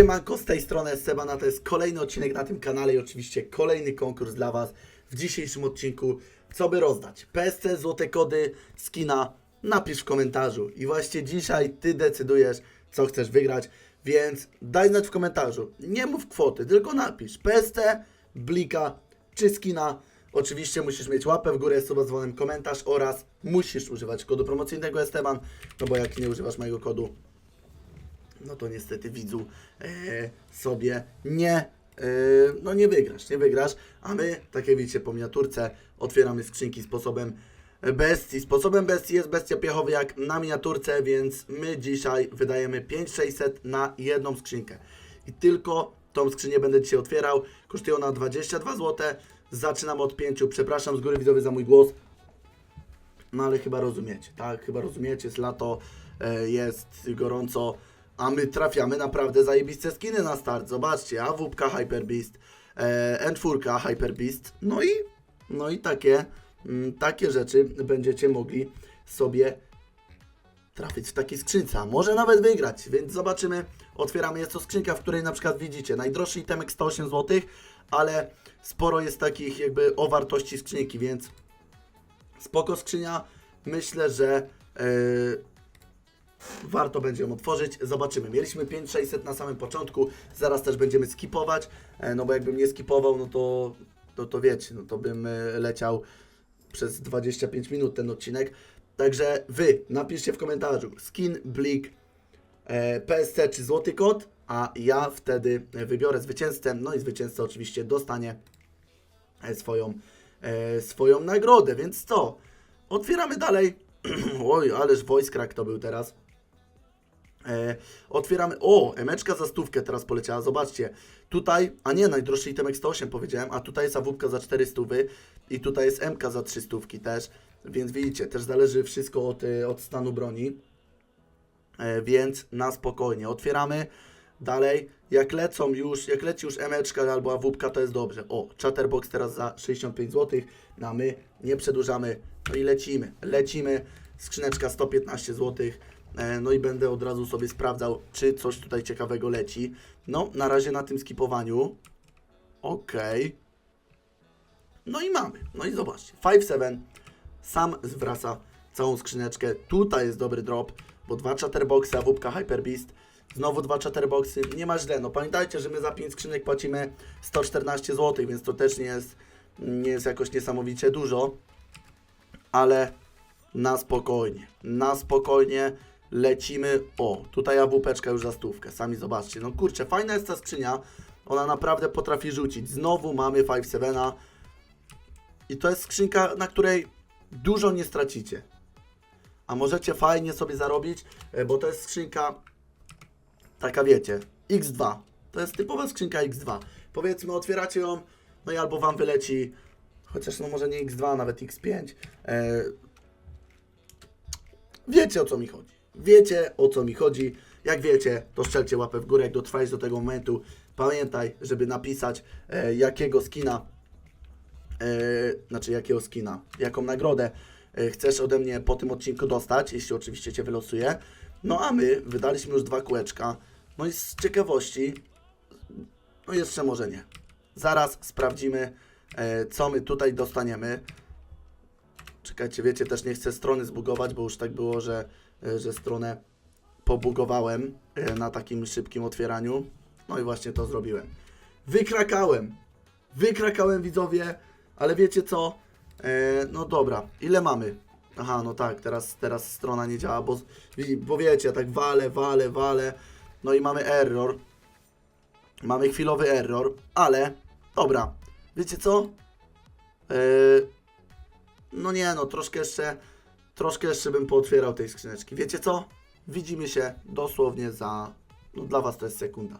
Siemanko, z tej strony Sebana, to jest kolejny odcinek na tym kanale i oczywiście kolejny konkurs dla Was w dzisiejszym odcinku. Co by rozdać? PSC, złote kody, skina, napisz w komentarzu. I właśnie dzisiaj Ty decydujesz, co chcesz wygrać, więc daj znać w komentarzu. Nie mów kwoty, tylko napisz PSC, blika czy skina. Oczywiście musisz mieć łapę w górę, suba dzwonem, komentarz oraz musisz używać kodu promocyjnego Esteban, no bo jak nie używasz mojego kodu, no to niestety widzu e, sobie nie, e, no nie wygrasz, nie wygrasz, a my, tak jak widzicie po miniaturce, otwieramy skrzynki sposobem bestii. Sposobem bestii jest bestia piechowy jak na miniaturce, więc my dzisiaj wydajemy 5600 na jedną skrzynkę. I tylko tą skrzynię będę dzisiaj otwierał. Kosztuje ona 22 zł. Zaczynam od 5. Przepraszam z góry widzowie za mój głos. No ale chyba rozumiecie, tak? Chyba rozumiecie, jest lato, e, jest gorąco, a my trafiamy naprawdę zajebiste skiny na start. Zobaczcie, AWP Hyper Beast, e, N4 Hyper Beast, no i, no i takie, mm, takie rzeczy będziecie mogli sobie trafić w takiej skrzynce, a może nawet wygrać, więc zobaczymy. Otwieramy, jest to skrzynka, w której na przykład widzicie, najdroższy itemek 108 zł, ale sporo jest takich jakby o wartości skrzynki, więc spoko skrzynia. Myślę, że e, warto będzie ją otworzyć. Zobaczymy. Mieliśmy 5600 na samym początku, zaraz też będziemy skipować, e, no bo jakbym nie skipował, no to, to, to wiecie, no to bym e, leciał przez 25 minut ten odcinek. Także Wy napiszcie w komentarzu skin, blik, e, PSC czy złoty kod, a ja wtedy wybiorę zwycięzcę, no i zwycięzca oczywiście dostanie swoją, swoją nagrodę, więc co? Otwieramy dalej. Oj, ależ voice crack to był teraz. E, otwieramy. O, emeczka za stówkę teraz poleciała. Zobaczcie. Tutaj, a nie, najdroższy itemek 108 powiedziałem, a tutaj jest awupka za 400 i tutaj jest MK za 300 też. Więc widzicie, też zależy wszystko od, e, od stanu broni. E, więc na spokojnie. Otwieramy. Dalej, jak lecą już, jak leci już emeczka albo awupka, to jest dobrze. O, chatterbox teraz za 65 zł, no a my nie przedłużamy, no i lecimy, lecimy, skrzyneczka 115 zł, e, no i będę od razu sobie sprawdzał, czy coś tutaj ciekawego leci. No, na razie na tym skipowaniu, okej, no i mamy, no i zobaczcie, 5-7, sam zwraca całą skrzyneczkę, tutaj jest dobry drop, bo dwa chatterboxy, awupka Hyper Beast, Znowu dwa chatterboxy, nie ma źle. No pamiętajcie, że my za 5 skrzynek płacimy 114 zł, więc to też nie jest, nie jest jakoś niesamowicie dużo. Ale na spokojnie, na spokojnie lecimy. O, tutaj awupeczka już za stówkę, sami zobaczcie. No kurczę, fajna jest ta skrzynia, ona naprawdę potrafi rzucić. Znowu mamy 5-7 i to jest skrzynka, na której dużo nie stracicie. A możecie fajnie sobie zarobić, e, bo to jest skrzynka taka wiecie, X2. To jest typowa skrzynka X2. Powiedzmy, otwieracie ją, no i albo Wam wyleci, chociaż no może nie X2, nawet X5. E, wiecie o co mi chodzi. Wiecie o co mi chodzi. Jak wiecie, to strzelcie łapę w górę, jak dotrwałeś do tego momentu. Pamiętaj, żeby napisać e, jakiego skina, e, znaczy jakiego skina, jaką nagrodę e, chcesz ode mnie po tym odcinku dostać, jeśli oczywiście Cię wylosuję. No a my wydaliśmy już dwa kółeczka. No i z ciekawości, no jeszcze może nie. Zaraz sprawdzimy, e, co my tutaj dostaniemy. Czekajcie, wiecie, też nie chcę strony zbugować, bo już tak było, że, że stronę pobugowałem e, na takim szybkim otwieraniu. No i właśnie to zrobiłem. Wykrakałem. Wykrakałem widzowie, ale wiecie co? E, no dobra, ile mamy? Aha, no tak, teraz, teraz strona nie działa, bo, bo wiecie, tak walę, walę, walę. No i mamy error. Mamy chwilowy error, ale dobra. Wiecie co? No nie, no troszkę jeszcze, troszkę jeszcze bym pootwierał tej skrzyneczki. Wiecie co? Widzimy się dosłownie za, no dla Was to jest sekunda.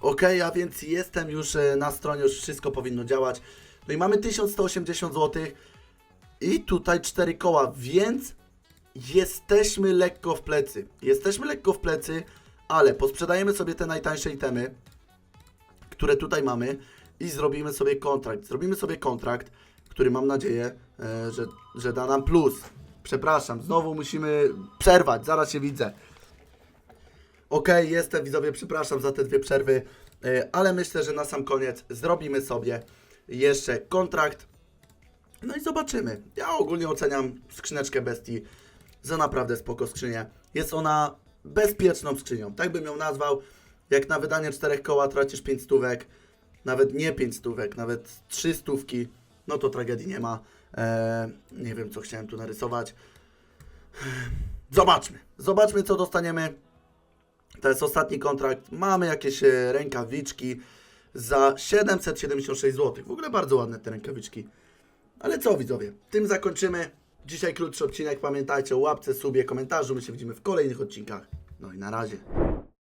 Ok, a więc jestem już e, na stronie, już wszystko powinno działać. No i mamy 1180 zł i tutaj 4 koła, więc jesteśmy lekko w plecy. Jesteśmy lekko w plecy, ale posprzedajemy sobie te najtańsze itemy, które tutaj mamy i zrobimy sobie kontrakt. Zrobimy sobie kontrakt, który mam nadzieję, e, że, że da nam plus. Przepraszam, znowu musimy przerwać, zaraz się widzę. Okej, jestem widzowie, przepraszam za te dwie przerwy, e, ale myślę, że na sam koniec zrobimy sobie jeszcze kontrakt. No i zobaczymy. Ja ogólnie oceniam skrzyneczkę bestii za naprawdę spoko skrzynię. Jest ona bezpieczną skrzynią, tak bym ją nazwał. Jak na wydanie czterech koła tracisz 5 stówek, nawet nie 5 stówek, nawet 3 stówki, no to tragedii nie ma. Eee, nie wiem, co chciałem tu narysować. Zobaczmy. Zobaczmy, co dostaniemy. To jest ostatni kontrakt. Mamy jakieś e, rękawiczki za 776 zł. W ogóle bardzo ładne te rękawiczki. Ale co widzowie, tym zakończymy. Dzisiaj krótszy odcinek. Pamiętajcie o łapce, subie, komentarzu. My się widzimy w kolejnych odcinkach. No i na razie.